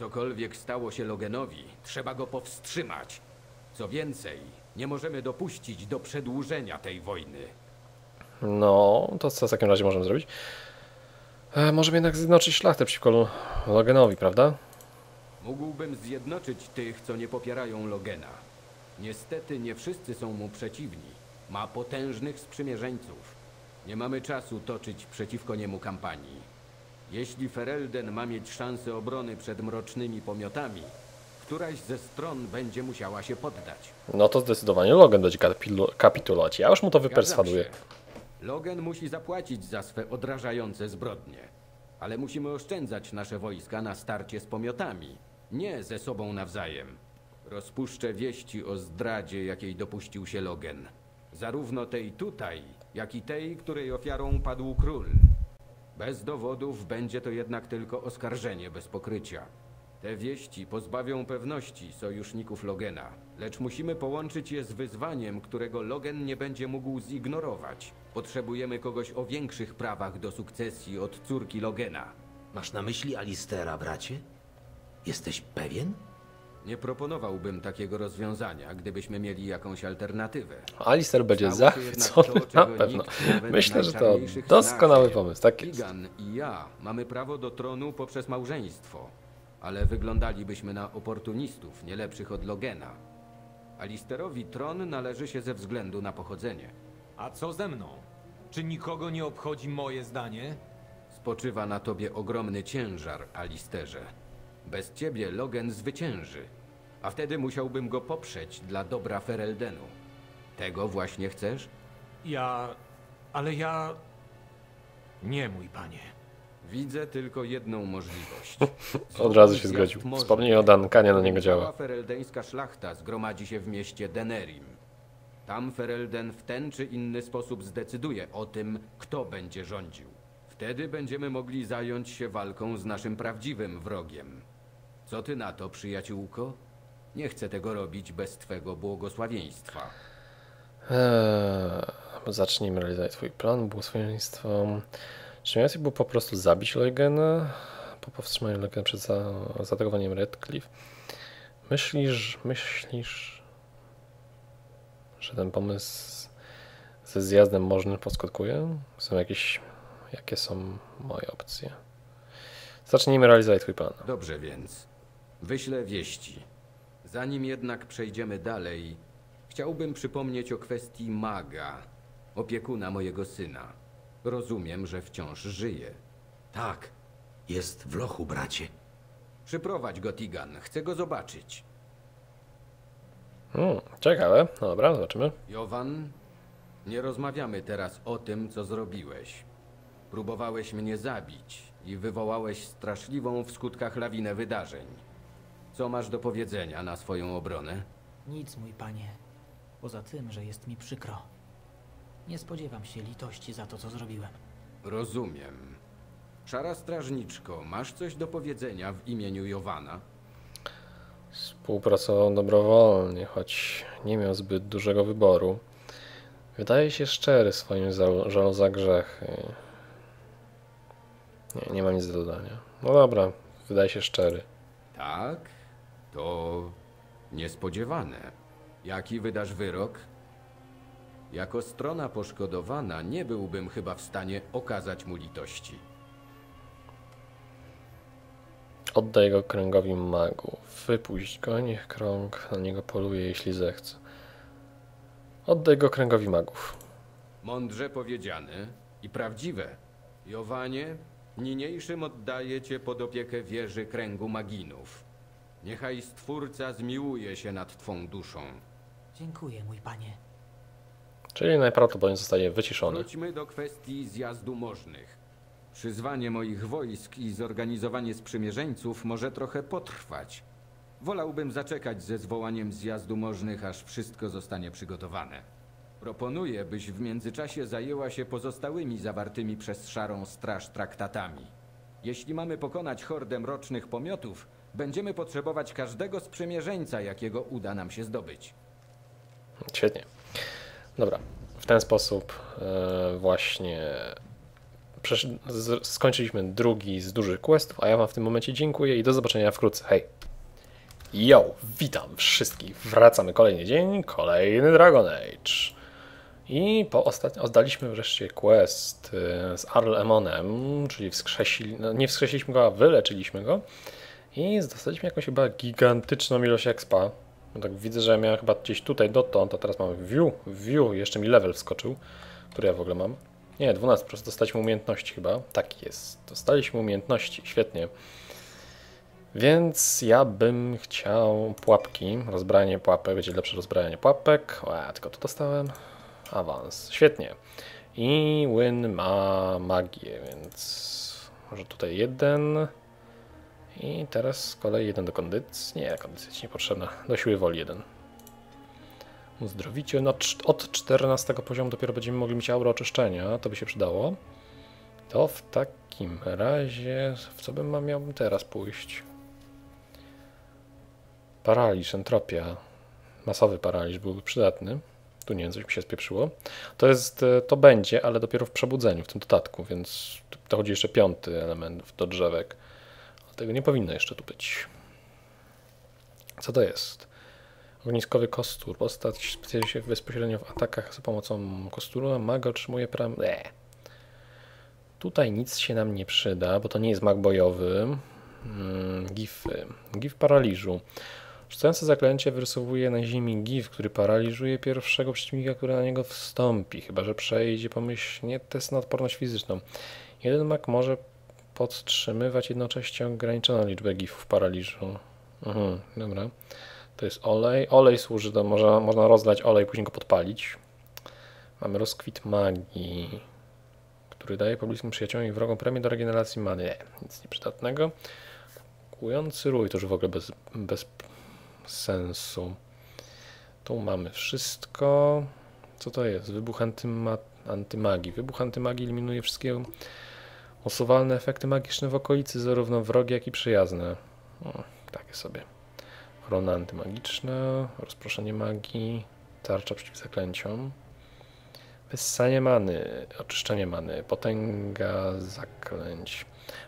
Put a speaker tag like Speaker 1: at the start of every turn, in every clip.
Speaker 1: Cokolwiek stało się Logenowi, trzeba go powstrzymać. Co więcej, nie możemy dopuścić do przedłużenia tej wojny.
Speaker 2: No, to co w takim razie możemy zrobić? E, możemy jednak zjednoczyć szlachtę przeciwko Logenowi, prawda?
Speaker 1: Mógłbym zjednoczyć tych, co nie popierają Logena. Niestety nie wszyscy są mu przeciwni. Ma potężnych sprzymierzeńców. Nie mamy czasu toczyć przeciwko niemu kampanii. Jeśli Ferelden ma mieć szansę obrony przed mrocznymi pomiotami, któraś ze stron będzie musiała się poddać.
Speaker 2: No to zdecydowanie Logan będzie kapitulować. Ja już mu to wyperswaduję.
Speaker 1: Logan musi zapłacić za swe odrażające zbrodnie. Ale musimy oszczędzać nasze wojska na starcie z pomiotami, nie ze sobą nawzajem. Rozpuszczę wieści o zdradzie, jakiej dopuścił się Logan. Zarówno tej tutaj, jak i tej, której ofiarą padł król. Bez dowodów będzie to jednak tylko oskarżenie bez pokrycia. Te wieści pozbawią pewności sojuszników Logena, lecz musimy połączyć je z wyzwaniem, którego Logan nie będzie mógł zignorować. Potrzebujemy kogoś o większych prawach do sukcesji od córki Logena.
Speaker 3: Masz na myśli Alistera, bracie? Jesteś pewien?
Speaker 1: Nie proponowałbym takiego rozwiązania, gdybyśmy mieli jakąś alternatywę.
Speaker 2: Alistair będzie
Speaker 1: Stało się jednak
Speaker 2: zachwycony,
Speaker 1: to,
Speaker 2: na
Speaker 1: czego
Speaker 2: pewno.
Speaker 1: nikt, nawet
Speaker 2: Myślę, że to
Speaker 1: najczarniejszych
Speaker 2: doskonały pomysł, tak jest.
Speaker 1: Kigan i ja mamy prawo do tronu poprzez małżeństwo, ale wyglądalibyśmy na oportunistów, nie lepszych od Logena. Alisterowi tron należy się ze względu na pochodzenie.
Speaker 4: A co ze mną? Czy nikogo nie obchodzi moje zdanie?
Speaker 1: Spoczywa na tobie ogromny ciężar, Alisterze. Bez ciebie Logan zwycięży, a wtedy musiałbym go poprzeć dla dobra Fereldenu. Tego właśnie chcesz?
Speaker 4: Ja... ale ja... Nie, mój panie.
Speaker 1: Widzę tylko jedną możliwość.
Speaker 2: Od razu się zgodził. Wspomnienie o Duncanie na niego działa.
Speaker 1: fereldeńska szlachta zgromadzi się w mieście Denerim. Tam Ferelden w ten czy inny sposób zdecyduje o tym, kto będzie rządził. Wtedy będziemy mogli zająć się walką z naszym prawdziwym wrogiem. Co ty na to, przyjaciółko? Nie chcę tego robić bez twego błogosławieństwa.
Speaker 2: Eee, zacznijmy realizować twój plan, błogosławieństwo. Czy miałeś był po prostu zabić Logena po powstrzymaniu Logena przed za, zaatakowaniem Redcliffe? Myślisz, myślisz, że ten pomysł ze zjazdem możnym poskutkuje? Są jakieś, jakie są moje opcje? Zacznijmy realizować twój plan.
Speaker 1: Dobrze więc. Wyślę wieści. Zanim jednak przejdziemy dalej, chciałbym przypomnieć o kwestii maga, opiekuna mojego syna. Rozumiem, że wciąż żyje.
Speaker 3: Tak. Jest w lochu, bracie.
Speaker 1: Przyprowadź go, Tigan. Chcę go zobaczyć.
Speaker 2: Hmm, ciekawe. No dobra, zobaczymy.
Speaker 1: Jowan, nie rozmawiamy teraz o tym, co zrobiłeś. Próbowałeś mnie zabić i wywołałeś straszliwą w skutkach lawinę wydarzeń. Co masz do powiedzenia na swoją obronę?
Speaker 5: Nic, mój panie. Poza tym, że jest mi przykro. Nie spodziewam się litości za to, co zrobiłem.
Speaker 1: Rozumiem. Szara strażniczko, masz coś do powiedzenia w imieniu Jowana?
Speaker 2: Współpracował dobrowolnie, choć nie miał zbyt dużego wyboru. Wydaje się szczery w swoim za- żalu za grzechy. Nie, nie mam nic do dodania. No dobra, wydaje się szczery.
Speaker 1: Tak? To niespodziewane. Jaki wydasz wyrok? Jako strona poszkodowana nie byłbym chyba w stanie okazać mu litości.
Speaker 2: Oddaj go kręgowi magów. Wypuść go, niech krąg na niego poluje, jeśli zechce. Oddaj go kręgowi magów.
Speaker 1: Mądrze powiedziane i prawdziwe. Jowanie, niniejszym oddaję cię pod opiekę wieży kręgu maginów. Niechaj Stwórca zmiłuje się nad twą duszą.
Speaker 5: Dziękuję, mój panie.
Speaker 2: Czyli najprawdopodobniej zostaje wyciszony.
Speaker 1: Wróćmy do kwestii zjazdu możnych. Przyzwanie moich wojsk i zorganizowanie sprzymierzeńców może trochę potrwać. Wolałbym zaczekać ze zwołaniem zjazdu możnych, aż wszystko zostanie przygotowane. Proponuję, byś w międzyczasie zajęła się pozostałymi zawartymi przez Szarą Straż traktatami. Jeśli mamy pokonać hordę mrocznych pomiotów, będziemy potrzebować każdego sprzymierzeńca, jakiego uda nam się zdobyć.
Speaker 2: Świetnie. Dobra, w ten sposób e, właśnie skończyliśmy drugi z dużych questów, a ja wam w tym momencie dziękuję i do zobaczenia wkrótce. Hej! Yo, witam wszystkich. Wracamy kolejny dzień, kolejny Dragon Age. I po ostatnio oddaliśmy wreszcie quest y, z Arl Emonem, czyli wskrzesili, no nie wskrzesiliśmy go, a wyleczyliśmy go. I dostaliśmy jakąś chyba gigantyczną ilość expa. No tak widzę, że miałem chyba gdzieś tutaj dotąd, a teraz mamy view, view, jeszcze mi level wskoczył, który ja w ogóle mam. Nie, 12, po prostu dostaliśmy umiejętności chyba. Tak jest, dostaliśmy umiejętności, świetnie. Więc ja bym chciał pułapki, rozbrajanie pułapek, będzie lepsze rozbrajanie pułapek. O, tylko to dostałem. Awans, świetnie. I Win ma magię, więc może tutaj jeden. I teraz z kolei jeden do kondycji. Nie, kondycja ci niepotrzebna. Do siły woli jeden. Uzdrowicie. No, od 14 poziomu dopiero będziemy mogli mieć aurę oczyszczenia. To by się przydało. To w takim razie. W co bym miałbym teraz pójść? Paraliż, entropia. Masowy paraliż byłby przydatny. Tu nie wiem, coś mi się spieprzyło. To jest, e, to będzie, ale dopiero w przebudzeniu, w tym dodatku, więc dochodzi jeszcze piąty element do drzewek. Tego nie powinno jeszcze tu być. Co to jest? Ogniskowy kostur. Postać specjalizuje się bezpośrednio w atakach za pomocą kosturu, a maga otrzymuje pram... Eee. Tutaj nic się nam nie przyda, bo to nie jest mag bojowy. Mm, gify. Gif paraliżu. Rzucające zaklęcie wyrysowuje na ziemi gif, który paraliżuje pierwszego przeciwnika, który na niego wstąpi, chyba że przejdzie pomyślnie test na odporność fizyczną. Jeden mag może podtrzymywać jednocześnie ograniczoną liczbę gifów paraliżu. Mhm, dobra. To jest olej. Olej służy do, można, można rozlać olej, później go podpalić. Mamy rozkwit magii, który daje pobliskim przyjaciołom i wrogom premię do regeneracji many. Nie, nic nieprzydatnego. Kłujący rój, to już w ogóle bez, bez sensu. Tu mamy wszystko. Co to jest? Wybuch antyma, antymagii. Wybuch antymagii eliminuje wszystkie usuwalne efekty magiczne w okolicy, zarówno wrogie, jak i przyjazne. O, takie sobie. Ochrona antymagiczna, rozproszenie magii, tarcza przeciw zaklęciom. Wyssanie many, oczyszczenie many, potęga zaklęć.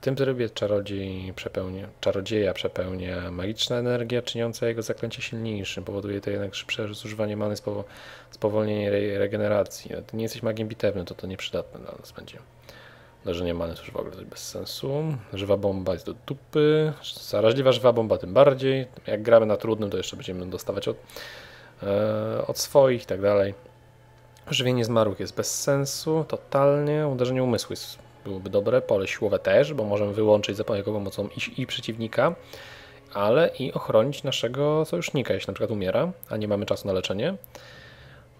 Speaker 2: W tym trybie czarodziej przepełnia, czarodzieja przepełnia magiczna energia, czyniąca jego zaklęcie silniejszym. Powoduje to jednak szybsze zużywanie many, spowo- spowolnienie re- regeneracji. Ty nie jesteś magiem bitewnym, to to nieprzydatne dla nas będzie. Uderzenie many to już w ogóle coś bez sensu. Żywa bomba jest do dupy. Zaraźliwa żywa bomba tym bardziej. Jak gramy na trudnym, to jeszcze będziemy dostawać od, e, od swoich i tak dalej. Żywienie zmarłych jest bez sensu, totalnie. Uderzenie umysłu jest, byłoby dobre. Pole siłowe też, bo możemy wyłączyć za pomocą i, i przeciwnika, ale i ochronić naszego sojusznika, jeśli na przykład umiera, a nie mamy czasu na leczenie.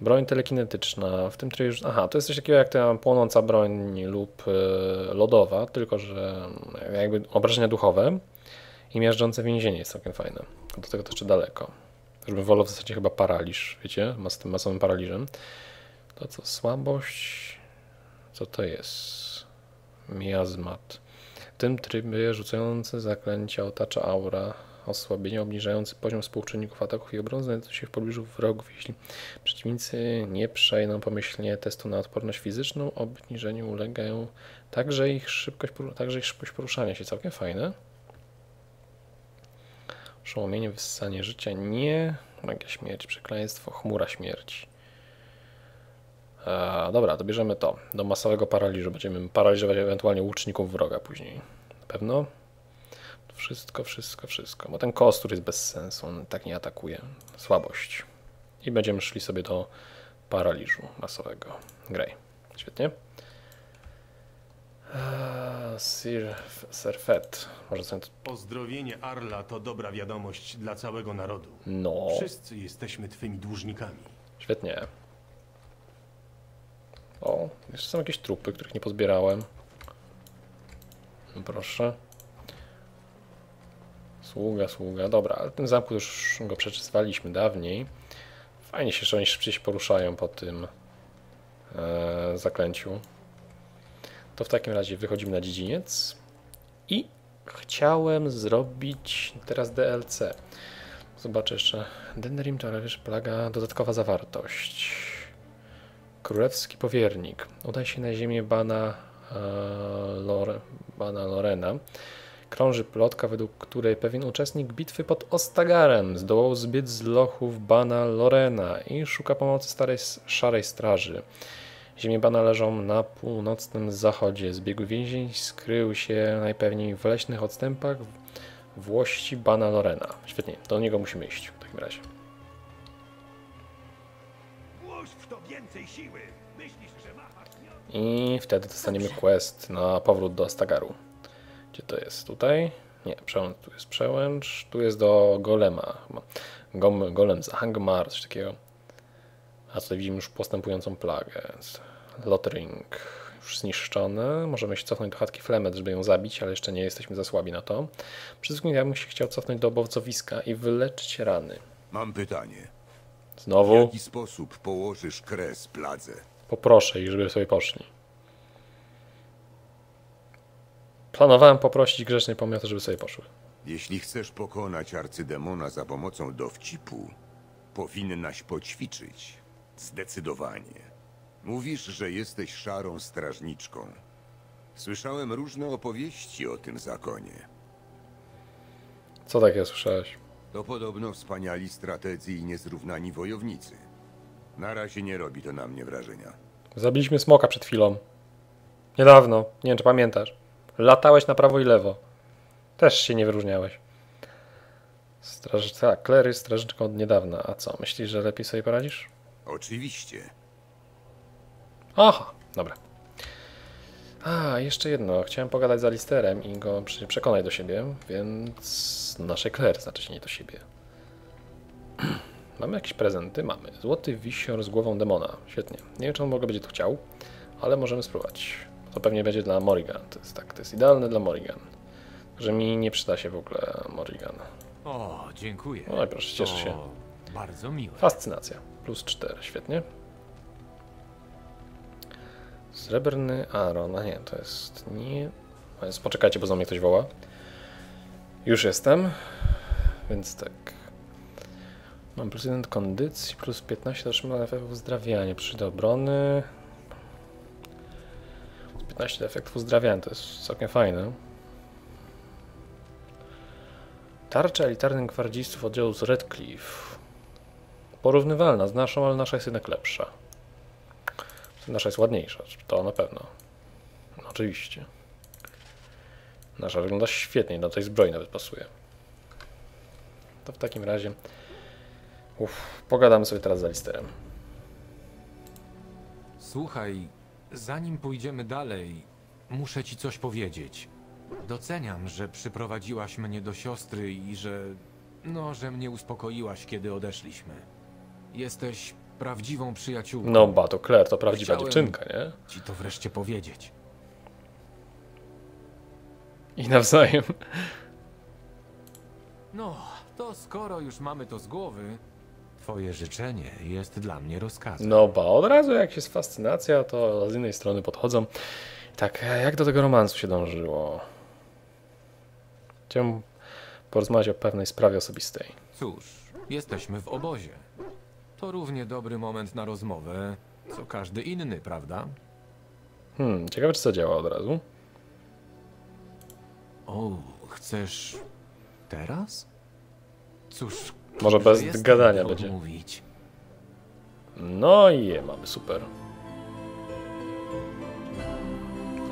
Speaker 2: Broń telekinetyczna. W tym trybie. już- Aha, to jest coś takiego jak ta płonąca broń lub e, lodowa, tylko że jakby obrażenia duchowe i miażdżące więzienie jest całkiem fajne. Do tego to jeszcze daleko. Też bym wolał w zasadzie chyba paraliż, wiecie, ma z tym masowym paraliżem. To co, słabość? Co to jest? Miazmat. W tym trybie rzucające zaklęcia otacza aura. Osłabienie obniżający poziom współczynników ataków i obrony znajdują się w pobliżu wrogów. Jeśli przeciwnicy nie przejdą pomyślnie testu na odporność fizyczną, obniżeniu ulegają także ich szybkość, także ich szybkość poruszania się. Całkiem fajne. Przełomienie, wyssanie życia nie. Magia śmierci, przekleństwo, chmura śmierci. E, dobra, to bierzemy to. Do masowego paraliżu. Będziemy paraliżować ewentualnie łuczników wroga później. Na pewno. Wszystko, wszystko, wszystko. Bo ten kostur jest bez sensu. On tak nie atakuje. Słabość. I będziemy szli sobie do paraliżu masowego. Grey. Świetnie. Eee, Sir Serfet. Może sobie.
Speaker 6: Pozdrowienie Arla to dobra wiadomość dla całego narodu.
Speaker 2: No,
Speaker 6: Wszyscy jesteśmy twymi dłużnikami.
Speaker 2: świetnie. O, jeszcze są jakieś trupy, których nie pozbierałem. No Proszę. Sługa, sługa. Dobra, ale ten zamku już go przeczytywaliśmy dawniej. Fajnie się, że oni szybciej się poruszają po tym e, zaklęciu. To w takim razie wychodzimy na dziedziniec i chciałem zrobić teraz DLC. Zobaczę jeszcze. Denrim to wiesz, plaga, dodatkowa zawartość. Królewski powiernik. Udaj się na ziemię Bana e, Lore, Bana Lorena krąży plotka, według której pewien uczestnik bitwy pod Ostagarem zdołał zbiec z lochów Bana Lorena i szuka pomocy starej szarej straży. Ziemie Bana leżą na północnym zachodzie. Zbiegły więzień skrył się najpewniej w leśnych odstępach włości Bana Lorena. Świetnie, do niego musimy iść w takim razie. I wtedy dostaniemy quest na powrót do Stagaru. Gdzie to jest? Tutaj? Nie, przełęcz, tu jest przełęcz, tu jest do Golema chyba. Gom, golem z Angmar, coś takiego. A tutaj widzimy już postępującą plagę. Lotring już zniszczony. Możemy się cofnąć do chatki Flemet, żeby ją zabić, ale jeszcze nie jesteśmy za słabi na to. Przede wszystkim ja bym się chciał cofnąć do obozowiska i wyleczyć rany.
Speaker 7: Mam pytanie. W
Speaker 2: Znowu
Speaker 7: jaki sposób położysz kres pladze?
Speaker 2: poproszę ich, żeby sobie poszli. Planowałem poprosić grzecznej pomioty, żeby sobie poszły.
Speaker 7: Jeśli chcesz pokonać arcydemona za pomocą dowcipu, powinnaś poćwiczyć. Zdecydowanie. Mówisz, że jesteś szarą strażniczką. Słyszałem różne opowieści o tym zakonie.
Speaker 2: Co takiego słyszałeś?
Speaker 7: To podobno wspaniali strategzy i niezrównani wojownicy. Na razie nie robi to na mnie wrażenia.
Speaker 2: Zabiliśmy smoka przed chwilą. Niedawno. Nie wiem, czy pamiętasz. Latałeś na prawo i lewo. Też się nie wyróżniałeś. Straż... Tak, Claire jest strażniczką od niedawna. A co, myślisz, że lepiej sobie poradzisz?
Speaker 7: Oczywiście.
Speaker 2: Aha, dobra. A, jeszcze jedno. Chciałem pogadać z Alisterem i go przekonać do siebie, więc naszej Claire znaczy nie do siebie. Mamy jakieś prezenty? Mamy. Złoty wisior z głową demona. Świetnie. Nie wiem, czy on w ogóle będzie to chciał, ale możemy spróbować. To pewnie będzie dla Morrigan. To jest tak, to jest idealne dla Morrigan. Że mi nie przyda się w ogóle Morrigan.
Speaker 4: O, dziękuję.
Speaker 2: Oj, proszę, cieszę się.
Speaker 4: Bardzo miłe.
Speaker 2: Fascynacja. Plus 4, świetnie. Srebrny Aaron, a nie, to jest nie... Jest, poczekajcie, bo za mnie ktoś woła. Już jestem, więc tak. Mam plus 1 do kondycji, plus 15 do otrzymania efektów uzdrawiania. Przy obrony. Plus 15 do efektów uzdrawiania, to jest całkiem fajne. Tarcza elitarnych gwardzistów oddziału z Redcliffe. Porównywalna z naszą, ale nasza jest jednak lepsza. Nasza jest ładniejsza, to na pewno. No, oczywiście. Nasza wygląda świetnie, do tej zbroi nawet pasuje. To w takim razie. Uff, pogadamy sobie teraz z Alisterem.
Speaker 4: Słuchaj, zanim pójdziemy dalej, muszę ci coś powiedzieć. Doceniam, że przyprowadziłaś mnie do siostry i że. No, że mnie uspokoiłaś, kiedy odeszliśmy. Jesteś prawdziwą przyjaciółką.
Speaker 2: No, ba, to Claire, to prawdziwa
Speaker 4: Chciałem-
Speaker 2: dziewczynka, nie?
Speaker 4: Ci to wreszcie powiedzieć.
Speaker 2: I nawzajem.
Speaker 4: No, to skoro już mamy to z głowy, twoje życzenie jest dla mnie rozkazem.
Speaker 2: No, ba, od razu jak jest fascynacja, to z innej strony podchodzą. Tak, e, jak do tego romansu się dążyło? Chciałem porozmawiać o pewnej sprawie osobistej.
Speaker 4: Cóż, jesteśmy w obozie. To równie dobry moment na rozmowę, co każdy inny, prawda?
Speaker 2: Hmm, ciekawe czy to działa od razu.
Speaker 4: O, chcesz teraz? Cóż,
Speaker 2: Może bez gadania
Speaker 4: by
Speaker 2: będzie.
Speaker 4: odmówić?
Speaker 2: No i je mamy, super.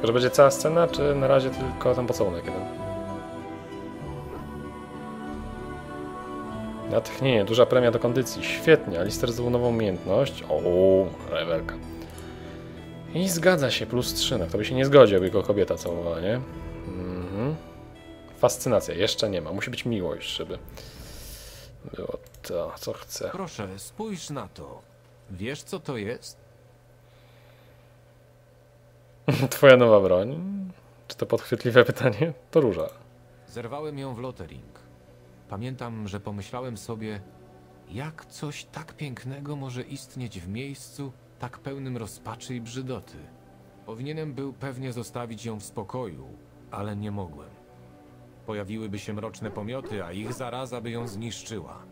Speaker 2: Że będzie cała scena, czy na razie tylko ten pocałunek jeden? Natchnienie, duża premia do kondycji, świetnie, Alister zdobył nową umiejętność. O, rewelka. I zgadza się, plus 3, no kto by się nie zgodził, jakby go kobieta całowała, nie? Mhm. Fascynacja, jeszcze nie ma, musi być miłość, żeby było to, co chce.
Speaker 4: Proszę, spójrz na to. Wiesz, co to jest?
Speaker 2: Twoja nowa broń? Czy to podchwytliwe pytanie? To róża.
Speaker 4: Zerwałem ją w Lottering. Pamiętam, że pomyślałem sobie, jak coś tak pięknego może istnieć w miejscu tak pełnym rozpaczy i brzydoty. Powinienem był pewnie zostawić ją w spokoju, ale nie mogłem. Pojawiłyby się mroczne pomioty, a ich zaraza by ją zniszczyła.